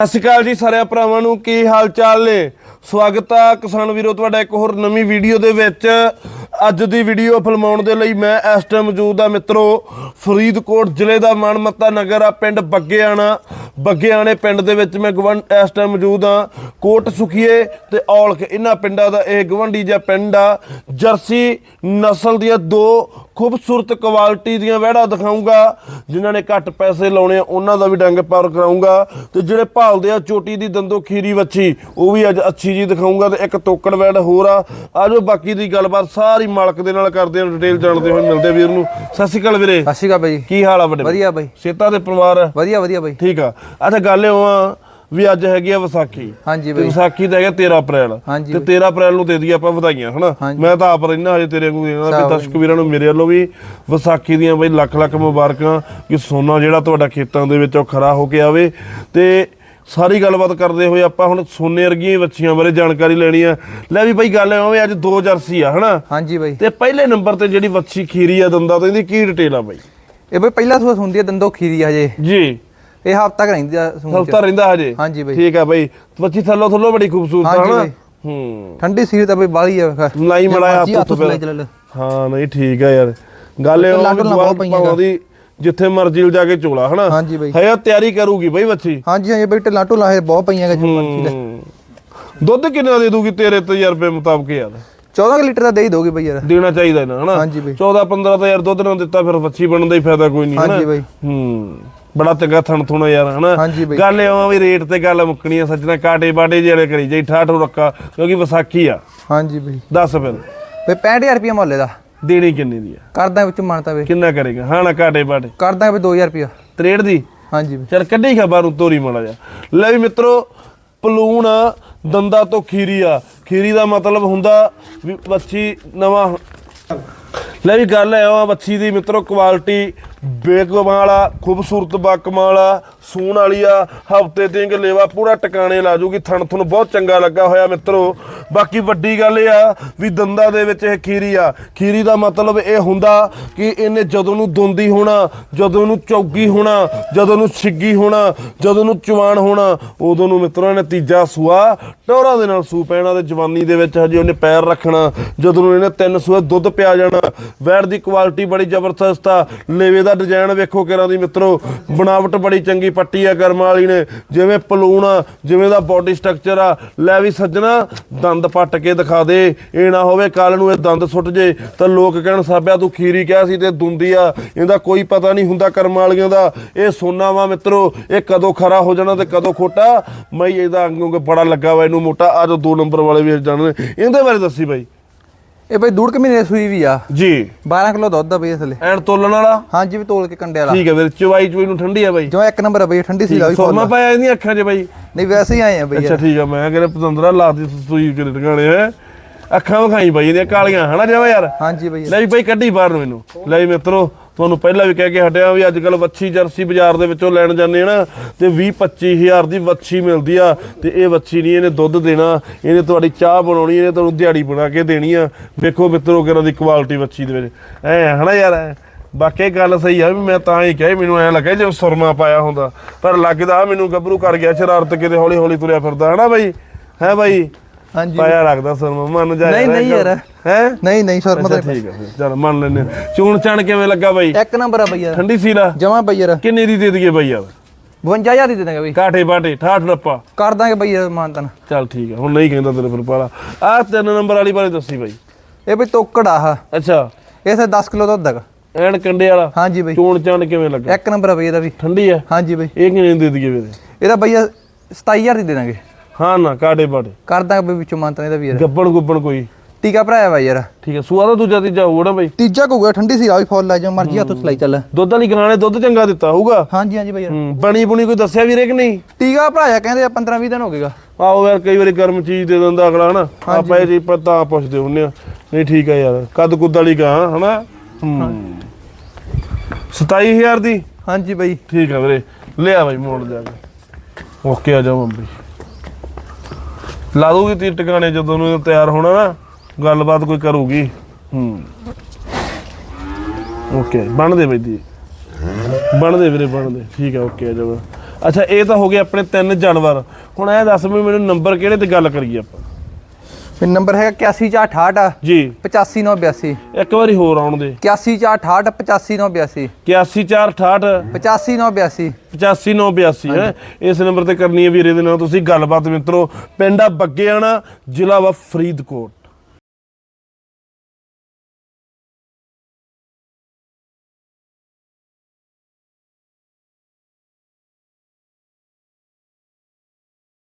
ਸਤਿ ਸ਼੍ਰੀ ਅਕਾਲ ਜੀ ਸਾਰੇ ਭਰਾਵਾਂ ਨੂੰ, ਕੀ ਹਾਲ ਚਾਲ ਨੇ? ਸਵਾਗਤ ਆ ਕਿਸਾਨ ਵੀਰੋ, ਤੁਹਾਡਾ ਇੱਕ ਹੋਰ ਨਵੀਂ ਵੀਡੀਓ ਦੇ ਵਿੱਚ। ਅੱਜ ਦੀ ਵੀਡੀਓ ਫਿਲਮਾਉਣ ਦੇ ਲਈ ਮੈਂ ਇਸ ਟਾਈਮ ਮੌਜੂਦ ਆ ਮਿੱਤਰੋ, ਫਰੀਦਕੋਟ ਜ਼ਿਲ੍ਹੇ ਦਾ ਮਨਮੱਤਾ ਨਗਰ ਆ, ਪਿੰਡ ਬੱਗੇਆਣਾ। ਬੱਗੇਆਣੇ ਪਿੰਡ ਦੇ ਵਿੱਚ ਮੈਂ ਗਵੰ ਇਸ ਟਾਈਮ ਮੌਜੂਦ ਆ, ਕੋਟ ਸੁਖੀਏ ਤੇ ਔਲਖ ਇਹਨਾਂ ਪਿੰਡਾਂ ਦਾ ਇਹ ਗਵੰਡੀ ਜਿਹਾ ਪਿੰਡ ਆ। ਜਰਸੀ ਨਸਲ ਦੀਆਂ ਦੋ ਖੂਬਸੂਰਤ ਕੁਆਲਿਟੀ ਦੀਆਂ ਵਹਿੜਾ ਦਿਖਾਉਂਗਾ ਜਿਨ੍ਹਾਂ ਨੇ ਘੱਟ ਪੈਸੇ ਲਾਉਣੇ ਆ ਉਹਨਾਂ ਦਾ ਵੀ ਡੰਗ ਪਾਰ ਕਰਾਉਂਗਾ ਤੇ ਜਿਹੜੇ ਭਾਲਦੇ ਆ ਚੋਟੀ ਦੀ ਦੰਦੋ ਖੀਰੀ ਵੱਛੀ ਉਹ ਵੀ ਅੱਜ ਅੱਛੀ ਜੀ ਦਿਖਾਉਂਗਾ ਤੇ ਇੱਕ ਤੋਕੜ ਵੈੜ ਹੋਰ ਆ। ਆਜੋ ਬਾਕੀ ਦੀ ਗੱਲਬਾਤ ਸਾਰੀ ਮਾਲਕ ਦੇ ਨਾਲ ਕਰਦੇ ਆ ਡਿਟੇਲ ਜਾਣਦੇ ਹੋਏ ਮਿਲਦੇ ਵੀਰ ਨੂੰ। ਸਤਿ ਸ਼੍ਰੀ ਅਕਾਲ ਵੀਰੇ। ਸਤਿ ਸ਼੍ਰੀ ਅਕਾਲ ਬਾਈ। ਕੀ ਹਾਲ ਆ ਵੱਡੇ ਵਧੀਆ ਬਾਈ। ਸੇਤਾ ਦੇ ਪਰਿਵਾਰ? ਵਧੀਆ ਵਧੀਆ ਬਾਈ। ਠੀਕ ਆ। ਅੱਛਾ ਗੱਲ ਇਹ ਆ ਵੀ ਅੱਜ ਹੈਗੀ ਆ ਵਿਸਾਖੀ। ਹਾਂਜੀ ਤੇ ਬਾਈ। ਵਿਸਾਖੀ ਦਾ ਹੈਗਾ 13 ਅਪ੍ਰੈਲ। ਹਾਂਜੀ ਤੇ 13 ਅਪ੍ਰੈਲ ਨੂੰ ਦੇ ਦਈਏ ਆਪਾਂ ਵਧਾਈਆਂ ਹਨਾ? ਹਾਂਜੀ। ਮੈਂ ਤਾਂ ਆਪ ਰਹਿਣਾ ਹਜੇ ਤੇਰੇ ਨੂੰ ਦੇਣਾ ਵੀ ਦਰਸ਼ਕ ਵੀਰਾਂ ਨੂੰ ਮੇਰੇ ਵੱਲੋਂ ਵੀ ਵਿਸਾਖੀ ਦੀਆਂ ਬਈ ਲੱਖ ਲੱਖ ਮੁਬਾਰਕਾਂ ਕਿ ਸੋਨਾ ਜਿਹੜਾ ਤੁਹਾਡਾ ਖੇਤਾਂ ਦੇ ਵਿੱਚ ਖਰਾ ਹੋ ਕੇ ਆਵੇ। ਤੇ ਸਾਰੀ ਗੱਲਬਾਤ ਕਰਦੇ ਹੋਏ ਆਪਾਂ ਹੁਣ ਸੋਨੇ ਵਰਗੀਆਂ ਹੀ ਵੱਛੀਆਂ ਬਾਰੇ ਜਾਣਕਾਰੀ ਲੈਣੀ ਆ। ਲੈ ਵੀ ਬਈ ਗੱਲ ਐਵੇਂ ਅੱਜ ਦੋ ਜਰਸੀ ਆ ਹਨਾ? ਹਾਂਜੀ ਬਾਈ। ਤੇ ਪਹਿਲੇ ਨੰਬਰ ਤੇ ਜਿਹੜੀ ਵੱਛੀ ਖੀਰੀ ਆ ਦੰਦਾ ਤੇ ਇਹਦੀ ਕੀ ਡਿਟੇਲ ਆ ਬਾਈ? ਇਹ ਬਾਈ ਪਹਿਲਾ ਸੂਆ ਸੁਣਦੀ ਹੈ ਦੰਦੋ ਖੀਰੀ ਹਜੇ। ਜੀ। ਇਹ ਹਫਤਾ ਕ ਰਹਿੰਦੀ ਆ ਸੂਣ ਚ। ਹਫਤਾ ਰਹਿੰਦਾ ਹਜੇ? ਹਾਂਜੀ ਬਾਈ। ਠੀਕ ਆ ਬਈ। ਵੱਛੀ ਥੱਲੋਂ ਥੱਲੋਂ ਬੜੀ ਖੂਬਸੂਰਤ ਹਾਂਜੀ ਬਾਈ। ਹੂੰ। ਠੰਡੀ ਸੀਰ ਤਾਂ ਬਾਈ ਬਾਲੀ ਆ। ਲਾਈ ਮੜਾਇਆ ਮਰਜ਼ੀ ਹੱਥ ਹੱਥ ਲੈ ਚੱਲ ਲੈ। ਹਾਂ ਨਹੀਂ ਠੀਕ ਆ ਯਾਰ। ਗੱਲ ਇਹ ਨਾ ਬਹੁਤ ਪਈਆਂ ਉਹ ਦੀ ਜਿੱਥੇ ਮਰਜ਼ੀ ਲਿਜਾ ਕੇ ਚੋਲਾ ਹਨਾ? ਹਾਂਜੀ ਬਾਈ। ਹੈ ਤਿਆਰੀ ਕਰੂਗੀ ਬਈ ਬੱਚੀ। ਹਾਂਜੀ ਹਾਂਜੀ ਬਾਈ ਢਿੱਲਾ ਢੁੱਲਾ ਇਹ ਬਹੁਤ ਪਈਆਂ ਗਾ ਜੋ ਮਰਜ਼ੀ ਲੈ ਹੂੰ। ਦੁੱਧ ਕਿੰਨਾ ਦੇ ਦੂਗੀ ਤੇਰੇ ਤਜਰਬੇ ਮੁਤਾਬਕ ਯਾਰ? 14 ਕੁ ਲੀਟਰ ਦਾ ਦੇ ਹੀ ਦੋਗੇ ਬਾਈ ਯਾਰ। ਦੇਣਾ ਚਾਹੀਦਾ ਨਾ ਹਨਾ? ਹਾਂਜੀ ਬਾਈ। 14 15 ਤਾਂ ਯਾਰ ਦੁੱਧ ਨਾ ਦਿੱਤਾ ਫਿਰ ਬੱਚੀ ਬਣਨ ਦਾ ਹੀ ਫਾਇਦਾ ਕੋਈ ਨਹੀਂ ਹਨਾ? ਹਾਂਜੀ ਬਾਈ। ਹੂੰ। ਬੜਾ ਚੰਗਾ ਥਣ ਥੁਣਾ ਯਾਰ ਹਨਾ? ਹਾਂਜੀ ਬਾਈ। ਗੱਲ ਇਹ ਆ ਵੀ ਰੇਟ ਤੇ ਗੱਲ ਮੁੱਕਣੀ ਆ ਸੱਜਣਾ ਕਾਟੇ ਬਾਟੇ ਜਿਹੜੇ ਕਰੀ ਜਾਈ ਠਾਠੂ ਰੱਖਾ ਕਿਉਂਕਿ ਵਿਸਾਖੀ ਆ। ਹਾਂਜੀ ਬਾਈ। ਦੱਸ ਫਿਰ। ਬਈ 65000 ਰੁਪਏ ਮੁੱਲ ਦਾ ਦੇਣੀ ਕਿੰਨੀ ਦੀ ਆ? ਕਰਦਾ ਵਿੱਚ ਮੰਨਤਾ ਵੇ ਕਿੰਨਾ ਕਰੇਗਾ? ਹਾਂ ਨਾ ਕਾਟੇ ਬਾਟੇ। ਕਰਦਾ ਵੀ 2000 ਰੁਪਏ 63 ਦੀ? ਹਾਂਜੀ ਬਾਈ। ਚਲ ਕੱਢੀ ਖਬਰ ਨੂੰ ਤੋਰੀ ਮਾੜਾ ਜਾ ਲੈ ਵੀ ਮਿੱਤਰੋ ਪਲੂਣ ਦੰਦਾ ਤੋਂ ਖੀਰੀ ਆ। ਖੀਰੀ ਦਾ ਮਤਲਬ ਹੁੰਦਾ ਵੀ ਬੱਚੀ ਨਵਾਂ ਲੈ ਵੀ ਗੱਲ ਹੈ ਆ ਬੱਚੀ ਦੀ ਮਿੱਤਰੋ ਕੁਆਲਿਟੀ ਬੇਕਮਾਲ ਆ ਖੂਬਸੂਰਤ ਬਾਕਮਾਲ ਆ ਸੂਣ ਵਾਲੀ ਆ, ਹਫ਼ਤੇ ਤਿੰਗ ਲੇਵਾ ਪੂਰਾ ਟਿਕਾਣੇ ਲਾ ਜੂਗੀ, ਥਣ ਥਣ ਬਹੁਤ ਚੰਗਾ ਲੱਗਾ ਹੋਇਆ ਮਿੱਤਰੋ। ਬਾਕੀ ਵੱਡੀ ਗੱਲ ਇਹ ਆ ਵੀ ਦੰਦਾਂ ਦੇ ਵਿੱਚ ਇਹ ਖੀਰੀ ਆ। ਖੀਰੀ ਦਾ ਮਤਲਬ ਇਹ ਹੁੰਦਾ ਕਿ ਇਹਨੇ ਜਦੋਂ ਨੂੰ ਦੁੰਦੀ ਹੋਣਾ, ਜਦੋਂ ਨੂੰ ਚੌਗੀ ਹੋਣਾ, ਜਦੋਂ ਨੂੰ ਛਿੱਗੀ ਹੋਣਾ, ਜਦੋਂ ਨੂੰ ਚਵਾਨ ਹੋਣਾ, ਉਦੋਂ ਨੂੰ ਮਿੱਤਰੋ ਇਹਨੇ ਤੀਜਾ ਸੂਆ ਟੋਰਾ ਦੇ ਨਾਲ ਸੂ ਪੈਣਾ ਤੇ ਜਵਾਨੀ ਦੇ ਵਿੱਚ ਹਜੇ ਉਹਨੇ ਪੈਰ ਰੱਖਣਾ, ਜਦੋਂ ਨੂੰ ਇਹਨੇ ਤਿੰਨ ਸੂਏ ਦੁੱਧ ਪਿਆ ਜਾਣਾ ਵੈੜ ਦੀ ਕੁਆਲਿਟੀ ਬੜੀ ਜ਼ਬਰਦਸਤ ਆ। ਲੇਵੇ ਦਾ ਡਿਜ਼ਾਈਨ ਵੇਖੋ ਕਿਰਾਂ ਦੀ ਮਿੱਤਰੋ। ਬਣਾਵਟ ਬੜੀ ਚੰਗੀ ਪੱਟੀ ਆ ਕਰਮ ਵਾਲੀ ਨੇ। ਜਿਵੇਂ ਪਲੂਣ ਆ, ਜਿਵੇਂ ਦਾ ਬਾਡੀ ਸਟਰਕਚਰ ਆ। ਲੈ ਵੀ ਸੱਜਣਾ, ਦੰਦ ਪੱਟ ਕੇ ਦਿਖਾ ਦੇ। ਇਹ ਨਾ ਹੋਵੇ ਕੱਲ ਨੂੰ ਇਹ ਦੰਦ ਸੁੱਟ ਜੇ, ਤਾਂ ਲੋਕ ਕਹਿਣ, ਸਾਬਿਆ, ਤੂੰ ਖੀਰੀ ਕਿਹਾ ਸੀ ਤੇ ਦੁੰਦੀ ਆ। ਇਹਦਾ ਕੋਈ ਪਤਾ ਨਹੀਂ ਹੁੰਦਾ ਕਰਮ ਵਾਲੀਆਂ ਦਾ। ਇਹ ਸੋਨਾ ਵਾ ਮਿੱਤਰੋ, ਇਹ ਕਦੋਂ ਖਰਾ ਹੋ ਜਾਣਾ ਤੇ ਕਦੋਂ ਖੋਟਾ? ਮੈਂ ਇਹਦਾ ਅੰਗੋਂ ਬੜਾ ਲੱਗਾ ਵਾ ਇਹਨੂੰ ਮੋਟਾ। ਆ ਜੋ ਦੋ ਨੰਬਰ ਵਾਲੇ ਵੀ ਜਾਣਦੇ ਇਹਦੇ ਬਾਰੇ ਦੱਸੀ ਬਾਈ। ਇਹ ਬਾਈ ਡੂਢ ਕੁ ਮਹੀਨੇ ਸੂਈ ਵੀ ਆ। ਜੀ। 12 ਕਿਲੋ ਦੁੱਧ ਆ ਬਈ ਇਸ ਐਨ ਤੋਲਣ ਵਾਲਾ? ਹਾਂਜੀ ਵੀ ਤੋਲ ਕੇ ਕੰਡੇ ਵਾਲਾ। ਠੀਕ ਹੈ ਵੀਰ ਚਵਾਈ ਚਵਾਈ ਨੂੰ ਠੰਡੀ ਆ ਬਾਈ। ਜੋ ਇੱਕ ਨੰਬਰ ਆ ਬਈ ਠੰਡੀ ਸੀ ਲਾ ਵੀ ਸੁਰਮਾ ਪਾਇਆ ਇਹਦੀਆਂ ਅੱਖਾਂ 'ਚ ਬਾਈ। ਨਹੀਂ ਵੈਸੇ ਹੀ ਆਏ ਆ ਬਈ। ਅੱਛਾ ਠੀਕ ਆ ਮੈਂ ਕਹਿੰਦਾ ਪਤੰਦਰਾ ਲਾਤੀ ਸੂਈ ਕਿਹੜੇ ਟਿਕਾਣੇ ਹੈ ਅੱਖਾਂ ਵਿਖਾਈ ਬਾਈ ਇਹਦੀਆਂ ਕਾਲੀਆਂ ਹਨਾ ਜਿਵੇਂ ਯਾਰ? ਹਾਂਜੀ ਬਈ। ਲੈ ਬਾਈ ਕੱਢੀ ਬਾਹਰ ਨੂੰ ਮੈਨੂੰ। ਲੈ ਮਿੱਤਰੋ ਤੁਹਾਨੂੰ ਪਹਿਲਾਂ ਵੀ ਕਹਿ ਕੇ ਹਟਿਆ ਵੀ ਅੱਜ ਕੱਲ ਵੱਛੀ ਜਰਸੀ ਬਾਜ਼ਾਰ ਦੇ ਵਿੱਚੋਂ ਲੈਣ ਜਾਂਦੇ ਆ ਨਾ, ਤੇ 20 25000 ਦੀ ਵੱਛੀ ਮਿਲਦੀ ਆ, ਤੇ ਇਹ ਵੱਛੀ ਨਹੀਂ ਇਹਨੇ ਦੁੱਧ ਦੇਣਾ, ਇਹਨੇ ਤੁਹਾਡੀ ਚਾਹ ਬਣਾਉਣੀ, ਇਹਨੇ ਤੁਹਾਨੂੰ ਦਿਹਾੜੀ ਬਣਾ ਕੇ ਦੇਣੀ ਆ। ਵੇਖੋ ਮਿੱਤਰੋ ਕਿਹਨਾਂ ਦੀ ਕੁਆਲਿਟੀ ਵੱਛੀ ਦੇ ਵਿੱਚ। ਐ ਹਨਾ ਯਾਰ ਬਾਕੀ ਗੱਲ ਸਹੀ ਆ ਵੀ ਮੈਂ ਤਾਂ ਹੀ ਕਿਹਾ ਮੈਨੂੰ ਐ ਲੱਗਾ ਜਿਵੇਂ ਸੁਰਮਾ ਪਾਇਆ ਹੁੰਦਾ। ਪਰ ਲੱਗਦਾ ਮੈਨੂੰ ਗੱਭਰੂ ਕਰ ਗਿਆ, ਸ਼ਰਾਰਤ ਕਿਤੇ ਹੌਲੀ ਹੌਲੀ ਤੁਰਿਆ ਫਿਰਦਾ, ਹਨਾ ਬਾਈ? ਹੈ ਬਾਈ? ਹਾਂਜੀ। ਪਾਇਆ ਲੱਗਦਾ ਸੁਰਮਾ ਮੰਨ ਜਾ ਨਹੀਂ, ਨਹੀਂ ਯਾਰ। ਹੈ? ਨਹੀਂ ਨਹੀਂ ਸਰ ਅੱਛਾ ਮਤਲਬ ਠੀਕ ਹੈ ਚੱਲ ਮੰਨ ਲੈਨੇ ਚੂਣ ਚਣ ਕਿਵੇਂ ਲੱਗਾ ਬਾਈ? ਇੱਕ ਨੰਬਰ ਆ ਬਈ ਯਾਰ। ਠੰਡੀ ਸੀਲਾ ਜਮਾ ਬਈ ਯਾਰ। ਕਿੰਨੇ ਦੀ ਦੇ ਦਈਏ ਬਾਈ ਯਾਰ? 52000 ਦੀ ਦੇ ਦਾਂਗੇ ਬਈ। ਕਾਠੇ ਬਾਟੇ ਠਾਠ ਨੱਪਾ ਕਰ ਦਾਂਗੇ ਬਈ ਯਾਰ ਮਾਨਤਨ। ਚੱਲ ਠੀਕ ਹੈ ਹੁਣ ਨਹੀਂ ਕਹਿੰਦਾ ਤੇਰੇ ਫਿਰ ਪਾਲਾ। ਆਹ ਤਿੰਨ ਨੰਬਰ ਵਾਲੀ ਬਾਰੇ ਦੱਸੀ ਬਾਈ। ਇਹ ਬਈ ਤੋਕੜ ਆ। ਆਹ। ਅੱਛਾ। ਇਹ ਤੇ 10 ਕਿਲੋ ਦੁੱਧ ਹੈਗਾ। ਐਨ ਕੰਡੇ ਵਾਲਾ? ਹਾਂਜੀ ਬਈ। ਚੂਣ ਚਣ ਕਿਵੇਂ ਲੱਗਾ? ਇੱਕ ਨੰਬਰ ਆ ਬਈ ਇਹਦਾ ਵੀ। ਠੰਡੀ ਹੈ ਹਾਂਜੀ ਬਈ। ਇਹ ਕਿੰਨੇ ਦੀ ਦੇ ਦਈਏ ਵੀਰੇ ਇਹਦਾ ਬਈ 27000 ਦੀ ਦੇ ਦਾਂਗੇ ਹਾਂ ਨਾ ਕਾਟੇ ਬਾਟੇ ਕਰ ਦਾਂਗੇ ਬਈ ਵਿੱਚੋਂ ਮਾਨਤਨ ਇਹਦਾ ਵੀ ਯਾਰ। ਗੱਬਣ ਗੁੱਬਣ ਕੋਈ। ਟੀਕਾ ਭਰਾਇਆ ਬਾਈ ਯਾਰ। ਠੀਕ ਹੈ ਸੂਆ ਦਾ ਦੂਜਾ ਤੀਜਾ ਹੋਊਗਾ ਨਾ ਬਾਈ। ਤੀਜਾ ਕਹੂਗਾ ਠੰਡੀ ਸੀ ਆ ਵੀ ਫੁੱਲ ਲੈ ਜਾ ਮਰਜ਼ੀ ਹੱਥ ਸਲਾਈ ਚੱਲ। ਦੁੱਧ ਵਾਲੀ ਗਾਣੇ ਦੁੱਧ ਚੰਗਾ ਦਿੱਤਾ ਹੋਊਗਾ। ਹਾਂਜੀ ਹਾਂਜੀ ਬਈ ਯਾਰ। ਹੂੰ ਬਣੀ ਬੁਣੀ ਕੋਈ ਦੱਸਿਆ ਵੀਰੇ ਕਿ ਨਹੀਂ? ਟੀਕਾ ਭਰਾਇਆ ਕਹਿੰਦੇ ਆ 15 20 ਦਿਨ ਹੋ ਗਏਗਾ ਆਹੋ ਯਾਰ ਕਈ ਵਾਰੀ ਗਰਮ ਚੀਜ਼ ਦੇ ਦਿੰਦਾ ਅਗਲਾ ਹਨਾ ਆਪਾਂ ਇਹ ਜੀ ਪਤਾ ਪੁੱਛਦੇ ਹੁੰਨੇ ਆ ਨਹੀਂ ਠੀਕ ਆ ਯਾਰ ਕੱਦ ਕੁੱਦ ਵਾਲੀ ਗਾਂ ਹਨਾ? ਹੂੰ। 27000 ਦੀ? ਹਾਂਜੀ ਬਈ। ਠੀਕ ਆ ਵੀਰੇ ਲਿਆ ਬਾਈ ਮੋੜ ਜਾ ਕੇ। ਓਕੇ ਆ ਜਾ ਮੰਮੀ। ਲਾ ਦੂਗੀ ਤੀਰ ਟਿਕਾਣੇ ਜਦੋਂ ਨੂੰ ਤਿਆਰ ਹੋਣਾ ਨਾ, ਗੱਲਬਾਤ ਕੋਈ ਕਰੂਗੀ। ਹੂੰ। ਓਕੇ, ਬਣ ਦੇ ਬਈ ਦੀ ਬਣ ਦੇ ਵੀਰੇ, ਬਣ ਦੇ। ਠੀਕ ਹੈ ਓਕੇ ਆ ਜਾ ਅੱਛਾ, ਇਹ ਤਾਂ ਹੋ ਗਏ ਆਪਣੇ ਤਿੰਨ ਜਾਨਵਰ। ਹੁਣ ਇਹ ਦੱਸ ਵੀ ਮੈਨੂੰ ਨੰਬਰ ਕਿਹੜੇ ਤੇ ਗੱਲ ਕਰੀਏ ਆਪਾਂ? ਫਿਰ ਨੰਬਰ ਹੈਗਾ 8168 ਜੀ। 85982 ਇੱਕ ਵਾਰੀ ਹੋਰ ਆਉਣ ਦੇ। 8168 85982 81468 85982 85982 ਹੈ। ਇਸ ਨੰਬਰ ਤੇ ਕਰਨੀ ਹੈ ਵੀਰੇ ਦੇ ਨਾਲ ਤੁਸੀਂ ਗੱਲਬਾਤ ਮਿੱਤਰੋ। ਪਿੰਡ ਆ ਬੱਗਿਆਣਾ ਜ਼ਿਲ੍ਹਾ ਵਾ ਫਰੀਦਕੋਟ।